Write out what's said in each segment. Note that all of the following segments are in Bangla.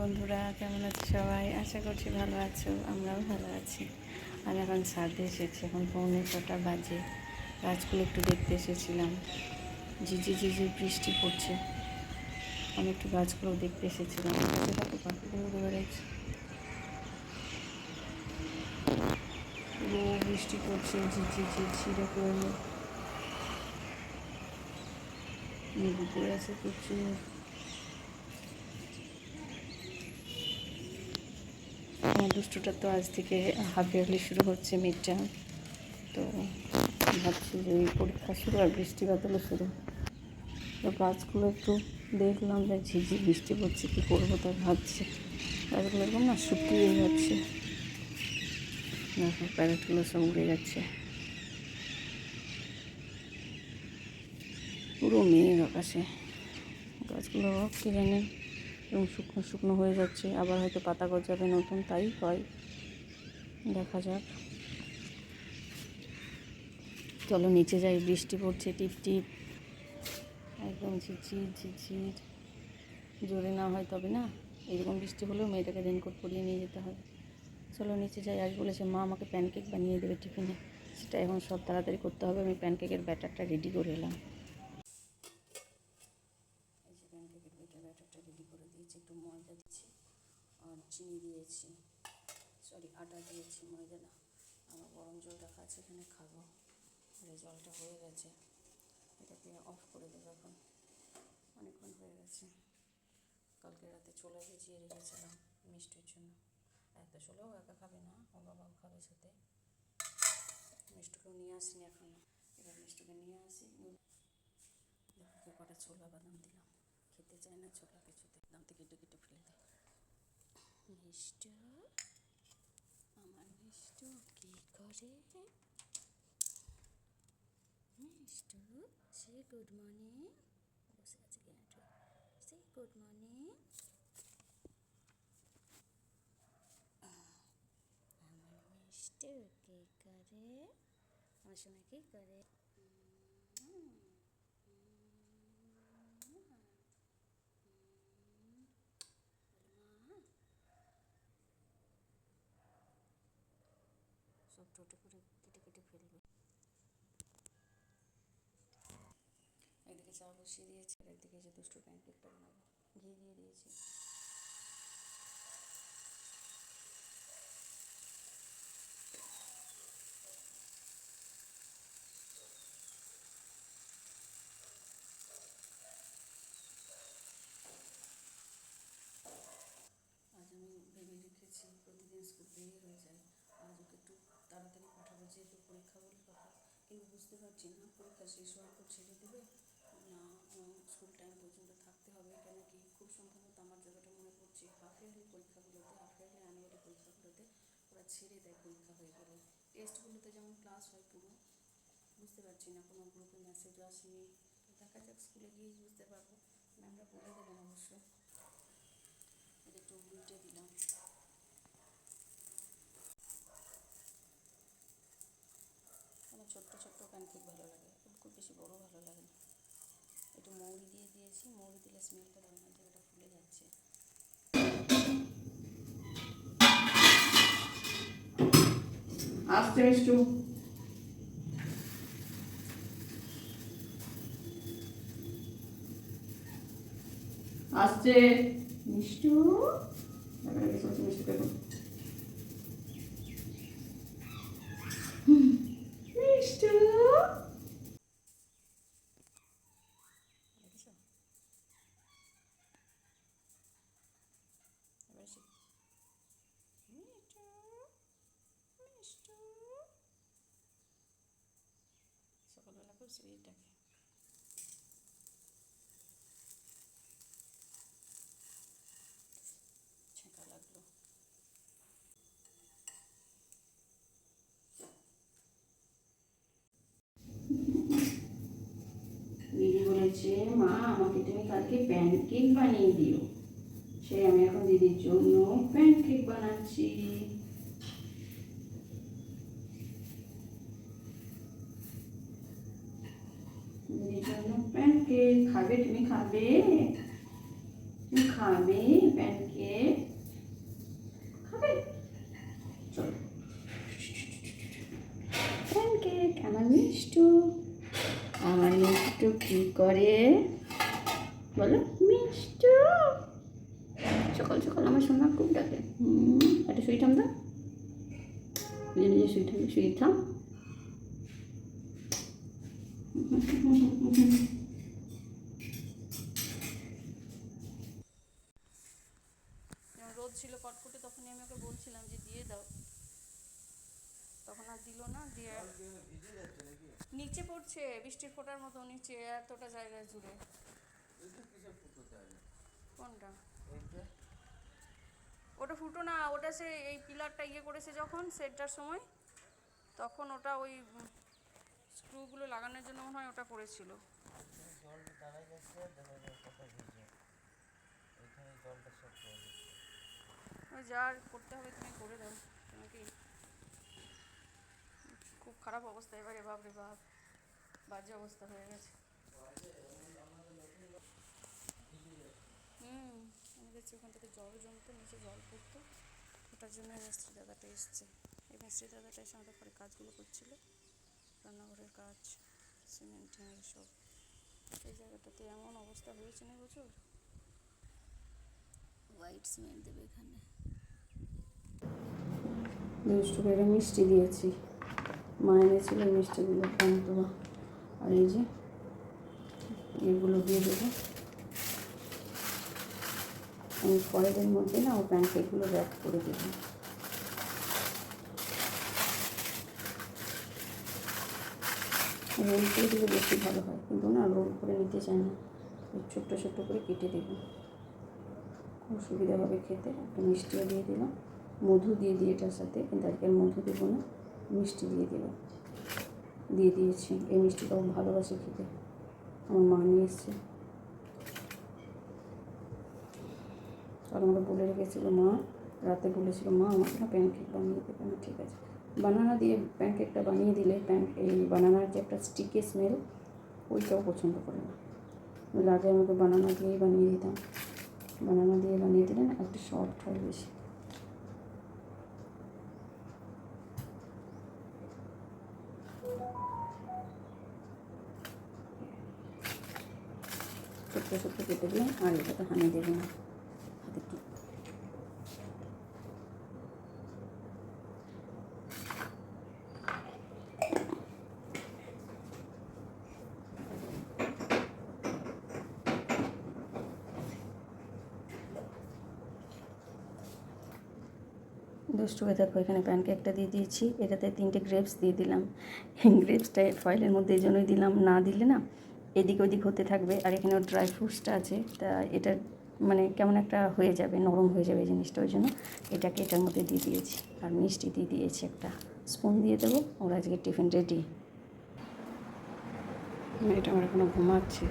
বন্ধুরা, কেমন আছো সবাই? আশা করছি ভালো আছো, আমরাও ভালো আছি। আমি এখন ছাদে এসেছি, এখন পৌনে ছটা বাজে। গাছগুলো একটু দেখতে এসেছিলাম। ঝিঝি ঝিঝি বৃষ্টি পড়ছে। আমি একটু গাছগুলো দেখতে এসেছিলাম। বৃষ্টি পড়ছে, ঝিঝি ঝিঝি পড়ে আছে প্রচুর আমার দুষ্টুটা তো আজ থেকে হাফ ইয়ারলি শুরু হচ্ছে মিড টার্ম তো ভাবছি যে এই পরীক্ষা শুরু আর বৃষ্টি বাদলও শুরু। তো গাছগুলো একটু দেখলাম যে ঝিঝি বৃষ্টি পড়ছে, কী করব তা ভাবছি। গাছগুলো এরকম না শুকিয়ে যাচ্ছে। দেখো, প্যারেটগুলো সব উড়ে যাচ্ছে পুরো মেঘ আকাশে। গাছগুলো কি জানে। এবং শুকনো শুকনো হয়ে যাচ্ছে। আবার হয়তো পাতা গজাবে নতুন, তাই হয়। দেখা যাক। চলো, নিচে যাই। বৃষ্টি পড়ছে, টিপ টিপ। একদম ঝিরঝির ঝিরঝির। জোরে না হয় তবে না, এরকম বৃষ্টি হলেও মেয়েটাকে রেনকোট পরিয়ে নিয়ে যেতে হবে। চলো, নিচে যাই। আজ বলেছে, মা আমাকে প্যানকেক বানিয়ে দেবে টিফিনে। সেটা এখন সব তাড়াতাড়ি করতে হবে। আমি প্যানকেকের ব্যাটারটা রেডি করে এলাম এই যে প্যানকেকের বেটার ব্যাটারটা রেডি করে দিয়েছি একটু ময়দা দিচ্ছি আর চিনি দিয়েছি সরি আটা দিয়েছি ময়দা না আমার গরম জল রাখা আছে এখানে খাব এই জলটা হয়ে গেছে। এটাকে অফ করে দেবো এখন। অনেকক্ষণ হয়ে গেছে। কালকে রাতে ছোলা ভিজিয়ে রেখেছিলাম মিষ্টির জন্য। এত ছোলাও একা খাবে না, ও বাবাও খাবে সাথে। মিষ্টুকেও নিয়ে আসিনি এখনও। এবার মিষ্টুকে নিয়ে আসি। দেখো কটা ছোলা বাদাম দিলাম। খেতে চায় না ছোলা কিছুতে। দাম থেকে কেটে কেটে ফেলে দেয় মিষ্টু? আমার মিষ্টু কি করে? মিষ্টু সে গুড মর্নিং বসে আছে কেন সে গুড মর্নিং আমার মিষ্টু করে আমার সময় কি করে সব টোটো করে কেটে কেটে ফেলবে একদিকে চা বসিয়ে দিয়েছি একদিকে যে দুষ্টু প্যানকেকটা বানাবো। ঘি দিয়ে দিয়েছি। আজ আমি ভেবে রেখেছি, প্রতিদিন স্কুল দেরি হয়ে যায় আজ ওকে একটু তাড়াতাড়ি পাঠাবো, যেহেতু পরীক্ষা বলে কথা। বুঝতে পারছি না, পরীক্ষা শেষ হওয়ার পর ছেড়ে স্কুল টাইম পর্যন্ত থাকতে হবে, কেন কি খুব সম্ভবত আমার যতটা মনে পড়ছে হাফ ইয়ারলি পরীক্ষাগুলোতে হাফ ইয়ারলি অ্যানুয়ালি পরীক্ষাগুলোতে ওরা ছেড়ে দেয় পরীক্ষা হয়ে গেলে। টেস্টগুলোতে যেমন ক্লাস হয় পুরো, বুঝতে পারছি না, কোনো গ্রুপে মেসেজও আসেনি। দেখা যাক স্কুলে গিয়েই বুঝতে পারব। ম্যামরা বলে দেবেন অবশ্যই এটা একটু উল্টে দিলাম। আমার ছোট্ট ছোট্ট প্যানকেক ভালো লাগে খুব খুব বেশি বড় ভালো লাগে না। একটু মৌরি দিয়ে দিয়েছি, মৌরি দিলে স্মেলটা ভালো না জায়গাটা ফুলে যাচ্ছে। আসতে মিষ্টু। আসছে মিষ্টু। এবারে গেছে হচ্ছে মিষ্টুকে এখন হুম, মিষ্টু দেখেছ এবার এসে মিঠু মিষ্টু সকালবেলা খুব সুইট ডাকে ছেঁকা লাগল দিদি বলেছে মা আমাকে তুমি কালকে প্যানকেক বানিয়ে দিও সেই আমি এখন দিদির জন্য প্যানকেক বানাচ্ছি দিদির প্যানকেক খাবে তুমি খাবে? তুমি খাবে প্যানকেক খাবে? চলো। প্যানকেক আমার মিষ্টু। আমার মিষ্টু কি করে? বলো। মিষ্টু! সকাল সকাল আমার সোনা খুব ডাকে। হুম, একটা শুই থাম দাও। নিজে নিজে শুই থাম শুই থাম যখন রোদ ছিল কটকটে তখনই আমি ওকে বলছিলাম যে দিয়ে দাও। তখন আর দিল না দিয়ে নিচে পড়ছে বৃষ্টির ফোটার মতো নিচে এতটা জায়গায় জুড়ে। কোনটা? ওটা ফুটো না ওটা সে এই পিলারটা ইয়ে করেছে যখন সেটটার সময় তখন ওটা ওই স্ক্রুগুলো লাগানোর জন্য মনে হয় ওটা করেছিল এখানে জলটা সব ওই যা করতে হবে তুমি করে দাও। নাকি খুব খারাপ অবস্থা এবারে বাপ রে বাপ। বাজে অবস্থা হয়ে গেছে। হুম, আমি দেখছি ওখান থেকে জল জমতো নিচে জল পড়তো। ওটার জন্য মিস্ত্রি দাদাটা এসছে। এই মিস্ত্রি দাদাটা এসে আমাদের পরে কাজগুলো করছিল। রান্নাঘরের কাজ, সিমেন্টিং এসব এই জায়গাটাতে এমন অবস্থা হয়েছে না বছর হোয়াইট সিমেন্ট দেবে এখানে। দুষ্টু করে মিষ্টি দিয়েছি। মা এনেছিল মিষ্টিগুলো পান্তুয়া আর এই যে, এগুলো দিয়ে দেবো। আমি ফয়েলের মধ্যে না ও প্যানকেকগুলো র্যাপ করে দেবো। রোল করে দিলে বেশি ভালো হয়, কিন্তু না রোল করে নিতে চাই না। ছোট্ট ছোট্ট করে কেটে দেবো। খুব সুবিধা হবে খেতে, একটা মিষ্টিও দিয়ে দিলাম। মধু দিয়ে দিই এটার সাথে, কিন্তু আজকে মধু দেবো না, মিষ্টি দিয়ে দিলাম দিয়ে দিয়েছি, এই মিষ্টিটাও ভালোবাসে খেতে। আমার মা নিয়ে এসছে। আর আমরা বলে রেখেছিল মা, রাতে বলেছিল, মা, আমাকে না প্যানকেক বানিয়ে দেবে আমি ঠিক আছে। বানানা দিয়ে প্যানকেকটা বানিয়ে দিলে প্যান এই বানানার যে একটা স্টিকি স্মেল ওইটাও পছন্দ করে না। আগে আমাকে বানানা দিয়েই বানিয়ে দিতাম। বানানা দিয়ে বানিয়ে দিলে না একটু সফট হয় বেশি। কেটে দিলাম আর এটাতে হানি দেবে না। হয়ে দেখো, এখানে প্যানকেকটা দিয়ে দিয়েছি। এটাতে তিনটে গ্রেপস দিয়ে দিলাম। গ্রেপসটা ফয়েলের মধ্যে এই জন্যই দিলাম। না দিলে না এদিক ওদিক হতে থাকবে। আর এখানে ড্রাই ফ্রুটসটা আছে। তা এটা মানে কেমন একটা হয়ে যাবে, নরম হয়ে যাবে জিনিসটা ওই জন্য এটাকে এটার মধ্যে দিয়ে দিয়েছি। আর মিষ্টি দিয়ে দিয়েছি একটা স্পুন দিয়ে দেবো। ওর আজকে টিফিন রেডি এটা আমার এখনও ঘুমাচ্ছে।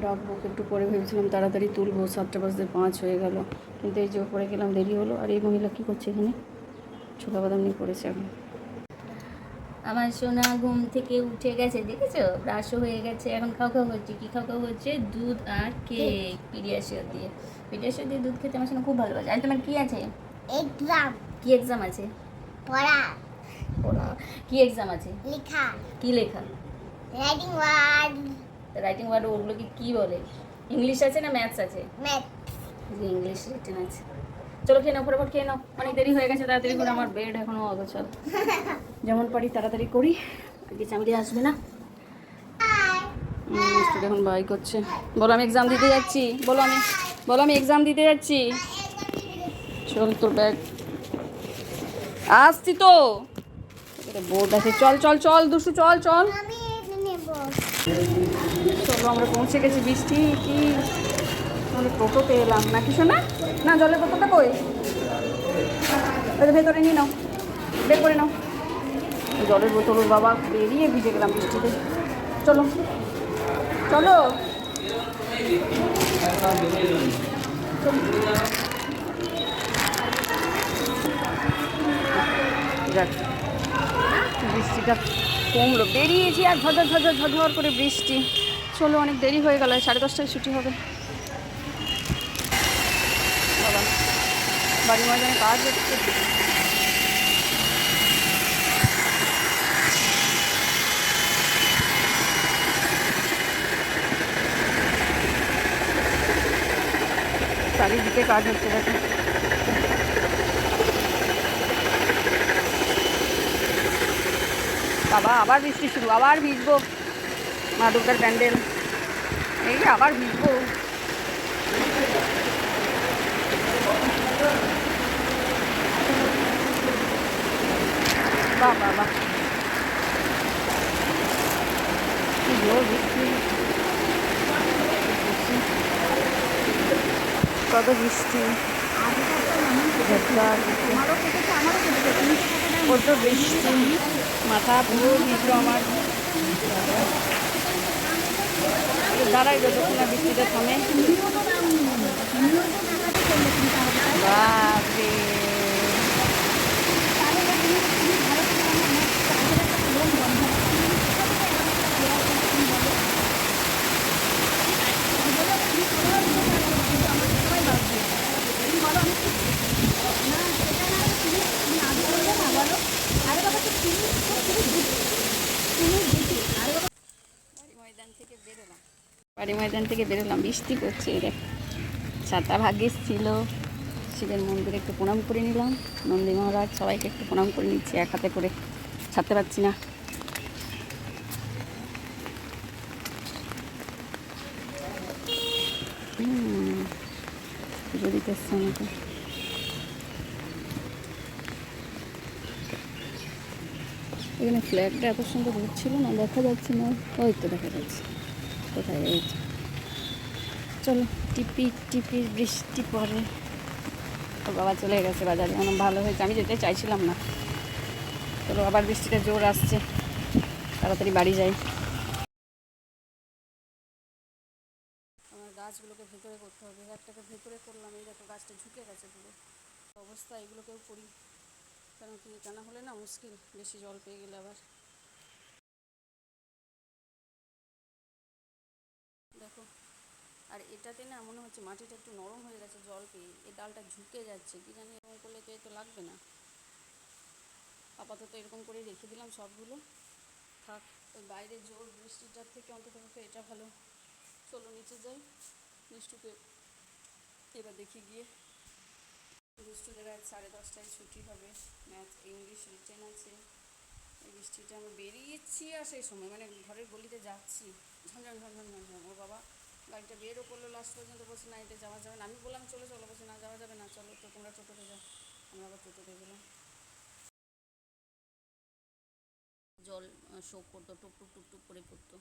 ডাকবো একটু পরে ভেবেছিলাম তাড়াতাড়ি তুলবো, সাতটা বাজতে পাঁচ হয়ে গেল। কিন্তু এই যে পরে গেলাম, দেরি হলো। আর এই মহিলা কী করছে এখানে? ছোলা বাদাম নিয়ে পড়েছে এখন। আমার সোনা ঘুম থেকে উঠে গেছে দেখেছ? ব্রাশও হয়ে গেছে এখন খাও খাও হচ্ছে কি খাও খাও হচ্ছে দুধ আর কেক পিডিয়াশিওর দিয়ে। পিডিয়াশিওর দিয়ে দুধ খেতে আমার সোনা খুব ভালোবাসে। আর তোমার কি আছে? এক্সাম কি এক্সাম আছে? পড়া। পড়া। কি এক্সাম আছে? লেখা। কি লেখা? রাইটিং ওয়ার্ড রাইটিং ওয়ার্ড ওগুলোকে কি বলে? ইংলিশ আছে না ম্যাথস আছে? ম্যাথ ইংলিশ রিটেন আছে। চলো খেয়ে নাও ফটাফট খেয়ে নাও। অনেক দেরি হয়ে গেছে তাড়াতাড়ি করে আমার বেড এখনও অগোছাল। যেমন পারি তাড়াতাড়ি করি। আজকে চামড়ি আসবে না। এখন বাই করছে। বলো আমি এক্সাম দিতে যাচ্ছি। বলো আমি বলো আমি এক্সাম দিতে যাচ্ছি। চল তোর ব্যাগ আসছি তো। বোর্ড আছে। চল চল চল দুশু চল চল। চলো আমরা পৌঁছে গেছি। বৃষ্টি কি? টোটোতে এলাম নাকি শোনা? না জলের বোতলটা কই? ভেতরে নিয়ে নাও, বের করে নাও। জলের বোতল বাবা বেরিয়ে ভিজে গেলাম বৃষ্টিতে চলো চলো। বৃষ্টিটা কমলো। বেরিয়েছি আর ঝঝর ঝঝর ঝঝর করে বৃষ্টি। চলো, অনেক দেরি হয়ে গেল, সাড়ে দশটায় ছুটি হবে। বাড়ি ময়দানে কাজ হচ্ছে চারিদিকে কাজ হচ্ছে দেখো বাবা আবার বৃষ্টি শুরু আবার ভিজবো মা দুর্গার প্যান্ডেল এই আবার ভিজবো বাহ বাহ বাহ কত বৃষ্টি কত বৃষ্টি মাথা পুরো ভিজলো আমার দাঁড়াই যতক্ষণ না বৃষ্টিটা থামে বাপরে বাড়ি ময়দান থেকে বেরোলাম, বৃষ্টি পড়ছে দেখ। ছাতা ভাগ্যিস ছিল, শিবের মন্দিরে একটু প্রণাম করে নিলাম, নন্দী মহারাজ সবাইকে একটু প্রণাম করে নিচ্ছি, এক হাতে করে। ছাড়তে পারছি না। পুজো দিতে এসছে আমাকে এখানে ফ্ল্যাগটা এত সুন্দর ঘুরছিল না, দেখা যাচ্ছে না। ওই তো দেখা যাচ্ছে। কোথায়? এই। চলো, টিপি টিপি, বৃষ্টি পড়ে ওর বাবা চলে গেছে বাজারে। আমার ভালো হয়েছে। আমি যেতে চাইছিলাম না। চলো, আবার বৃষ্টিটা জোর আসছে। তাড়াতাড়ি বাড়ি যাই। গাছগুলোকে ভেতরে করতে হবে। একটাকে ভেতরে করলাম, এই দেখো গাছটা ঝুঁকে গেছে পুরো। অবস্থা এগুলোকেও করি, কারণ কি টানা হলে না মুশকিল, বেশি জল পেয়ে গেলে আবার। দেখো, আর এটাতে না মনে হচ্ছে মাটিটা একটু নরম হয়ে গেছে, জল পেয়ে। এই ডালটা ঝুঁকে যাচ্ছে, কি জানি এরকম করলে তো এ তো লাগবে না। আপাতত এরকম করে রেখে দিলাম সবগুলো। থাক, ওই বাইরে জোর বৃষ্টিটার থেকে অন্তত এটা ভালো। চলো নিচে যাই। মিষ্টুকে এবার দেখি গিয়ে। দুষ্টুদের আজ সাড়ে দশটায় ছুটি হবে। ম্যাথ, ইংলিশ রিটেন আছে। এই বৃষ্টিটা আমি বেরিয়েছি আর সেই সময় মানে ঘরের গলিতে যাচ্ছি। ঝনঝন ঝনঝন ঝনঝন ওর বাবা, গাড়িটা বেরও করল লাস্ট পর্যন্ত, বলছে, না, এটা যাওয়া যাবে না। আমি বললাম, চলে, চলো। বলছে, না, যাওয়া যাবে না, চলো, তো তোমরা টোটোতে যাও। আমরা আবার টোটোতে গেলাম। জল শোক করতো টুক টুক টুক টুক করে পড়তো।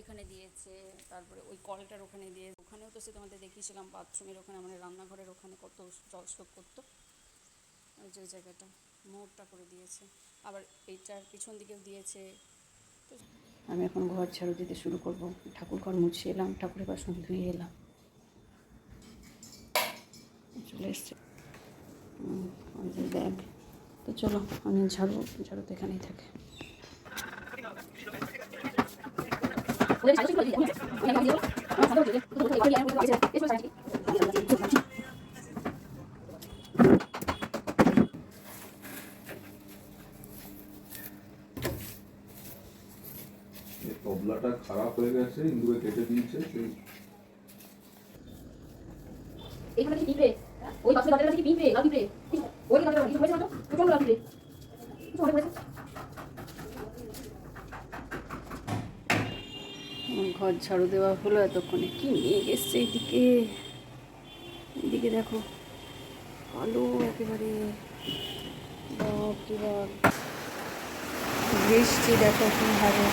এখানে দিয়েছে, তারপরে ওই কলটার ওখানে দিয়ে, ওখানেও তো সে তোমাদের দেখিয়েছিলাম বাথরুমের ওখানে মানে রান্নাঘরের ওখানে কত জল শোক করতো। ওই যে জায়গাটা, মোড়টা করে দিয়েছে। আবার এইটার পিছন দিকেও দিয়েছে। আমি এখন ঘর ঝাড়ু দিতে শুরু করব। ঠাকুর ঘর মুছে এলাম ঠাকুরের বাসন ধুয়ে এলাম। চলে এসছে। ব্যাগ। তো চলো, আমি ঝাড়ু ঝাড়ু তো এখানেই থাকে এই তবলাটা খারাপ হয়ে গেছে ইন্দুরে কেটে দিয়েছে সেই এখানে কি পিঁপড়ে ওই পাশে দরজার কাছে কি পিঁপড়ে লাল পিঁপড়ে ওই দরজার কাছে হয়েছে না তো প্রচণ্ড লাল পিঁপড়ে কিছু অনেক হয়েছে আমার ঘর ঝাড়ু দেওয়া হলো এতক্ষণে। কি নিয়ে এসছে এদিকে এদিকে দেখো কালো একেবারে। বৃষ্টি দেখো কি হবে।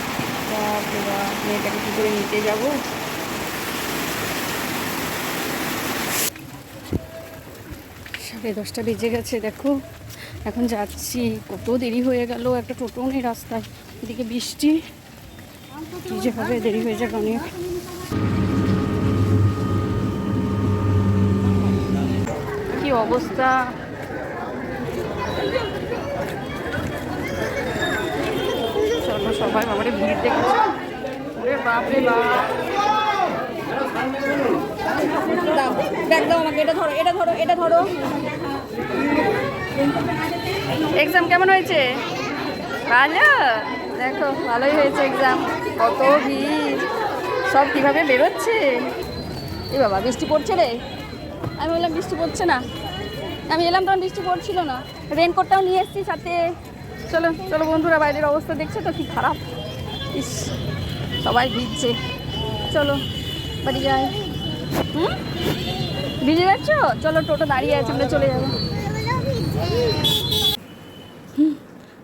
বাপ রে বাপ, মেয়েটাকে কি করে নিতে যাব? সাড়ে দশটা বেজে গেছে, দেখো। এখন যাচ্ছি। কত দেরি হয়ে গেল, একটা টোটো নেই রাস্তায়। এদিকে বৃষ্টি। কি যে হবে দেরি হয়ে যাবে অনেক কি অবস্থা? চলো সবাই বাবারে ভিড় দেখেছ। ওরে বাপ। রে বাপ ব্যাগ দাও আমাকে এটা ধরো এটা ধরো এটা ধরো। এক্সাম কেমন হয়েছে? ভালো? দেখো, ভালোই হয়েছে এক্সাম কত ভিড়। সব কীভাবে বেরোচ্ছে? এ বাবা, বৃষ্টি পড়ছে রে। আমি বললাম, বৃষ্টি পড়ছে না। আমি এলাম, তখন বৃষ্টি পড়ছিল না। রেনকোটটাও নিয়ে এসেছি সাথে। চলো চলো বন্ধুরা, বাইরের অবস্থা দেখছ তো, কি খারাপ। ইস, সবাই ভিজছে। চলো, বাড়ি যাই। হুম? ভিজে যাচ্ছ? চলো, টোটো দাঁড়িয়ে আছে, আমরা চলে যাব।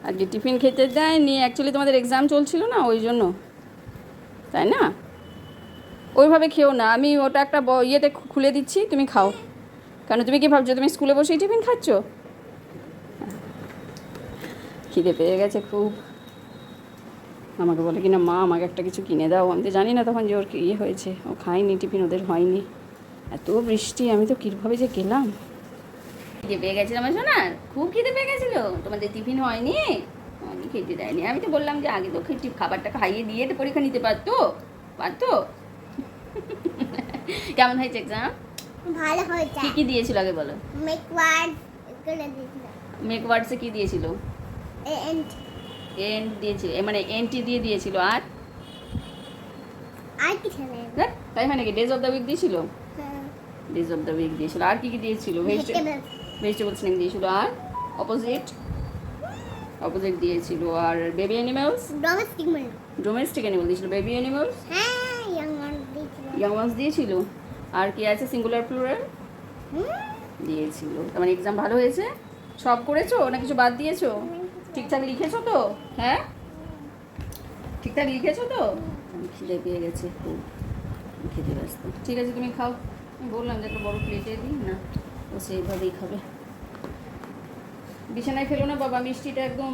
আজকে টিফিন খেতে দেয়নি। অ্যাকচুয়ালি তোমাদের এক্সাম চলছিল না, ওই জন্য। তাই না? ওইভাবে খেও না। আমি ওটা একটা ইয়েতে খুলে দিচ্ছি, তুমি খাও। কেন, তুমি কি ভাবছ তুমি স্কুলে বসেই টিফিন খাচ্ছ? খিদে পেয়ে গেছে খুব। আমাকে বলে কিনা মা, আমাকে একটা কিছু কিনে দাও। আমি তো জানি না তখন যে ওর ইয়ে হয়েছে। ও খায়নি, টিফিন ওদের হয়নি। এত বৃষ্টি, আমি তো কীভাবে যে গেলাম? খিদে পেয়ে গেছিল আমার শোনার খুব খিদে পেয়ে গেছিল। তোমাদের টিফিন হয়নি? আমি খেতে দেয়নি। আমি তো বললাম যে আগে তো খেতে খাবারটা খাইয়ে দিয়ে তো পরীক্ষা নিতে পারতো? পারতো? কেমন হয়েছে এক্সাম ভালো হয়েছে। কি কি দিয়েছিল আগে বলো? মেক ওয়ার্ড করে দিয়েছিল। মেক ওয়ার্ডসে কি দিয়েছিল? এন্ড এন্ড দিয়েছিল মানে এনটি দিয়ে দিয়েছিল আর? আর কি ছেলে তাই হয় নাকি? ডেজ অফ দ্য উইক দিয়েছিল? ডেজ অফ দ্য উইক দিয়েছিল আর কি কি দিয়েছিল? ভেজিটেবল ভেজিটেবলস নেম দিয়েছিল আর অপোজিট অপোজিট দিয়েছিল আর baby animals domestic domestic animal দিয়েছিল বেবি অ্যানিমালস হ্যাঁ ইয়াং ইয়াং ওয়ান্স দিয়েছিল? আর কি আছে সিঙ্গুলার প্লুরাল দিয়েছিল। তার মানে এক্সাম ভালো হয়েছে? সব করেছ? না কিছু বাদ দিয়েছ? ঠিকঠাক লিখেছো তো? হ্যাঁ? ঠিকঠাক লিখেছো তো? খিদে পেয়ে গেছে খুব। খেতে ব্যস্ত। ঠিক আছে তুমি খাও। আমি বললাম যে একটা বড় প্লেটে দিই না। ও সেইভাবেই খাবে। বিছানায় ফেলো না বাবা, মিষ্টিটা একদম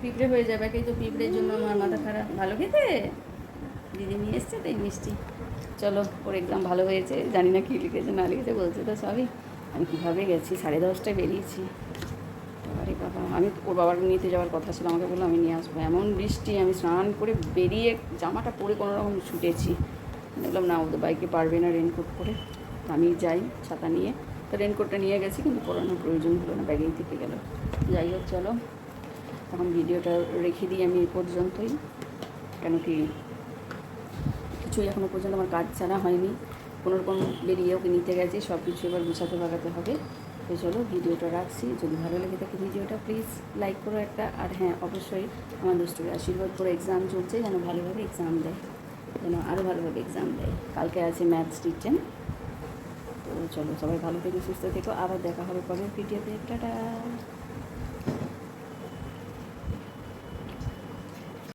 পিঁপড়ে হয়ে যাবে একেই তো পিঁপড়ের জন্য আমার মাথা খারাপ। ভালো খেতে? দিদি নিয়ে এসছে তাই মিষ্টি। চলো, ওর এক্সাম ভালো হয়েছে, জানি না কী লিখেছে, না লিখেছে, বলছে তো সবই। আমি কীভাবে গেছি? সাড়ে দশটায় বেরিয়েছি। আরে বাবা, আমি ওর বাবার নিতে যাওয়ার কথা ছিল, আমাকে বলল আমি নিয়ে আসব। এমন বৃষ্টি, আমি স্নান করে বেরিয়ে জামাটা পরে কোনো রকম ছুটেছি দেখলাম না ওদের বাইকে পারবে না রেনকোট তো আমি যাই, ছাতা নিয়ে। তো রেনকোটটা নিয়ে গেছি, কিন্তু পরানোর প্রয়োজন হলো না, ব্যাগেই থেকে গেল। যাই হোক, চলো। এখন ভিডিওটা রেখে দিই আমি এই পর্যন্তই। কেন কি কিছুই এখনও পর্যন্ত আমার কাজ ছাড়া হয়নি। কোনো রকম বেরিয়ে ওকে নিতে গেছি সব কিছু এবার গুছাতে ভাগাতে হবে। তো চলো, ভিডিওটা রাখছি। যদি ভালো লেগে থাকে ভিডিওটা প্লিজ লাইক করো একটা। আর হ্যাঁ অবশ্যই আমার দুষ্টুকে আশীর্বাদ করে এক্সাম চলছে, যেন ভালোভাবে এক্সাম দেয়। যেন আরও ভালোভাবে এক্সাম দেয়। কালকে আছে ম্যাথস টিচার চলো সবাই ভালো থেকে সুস্থ থেকো আবার দেখা হবে পরের ভিডিওতে। টাটা!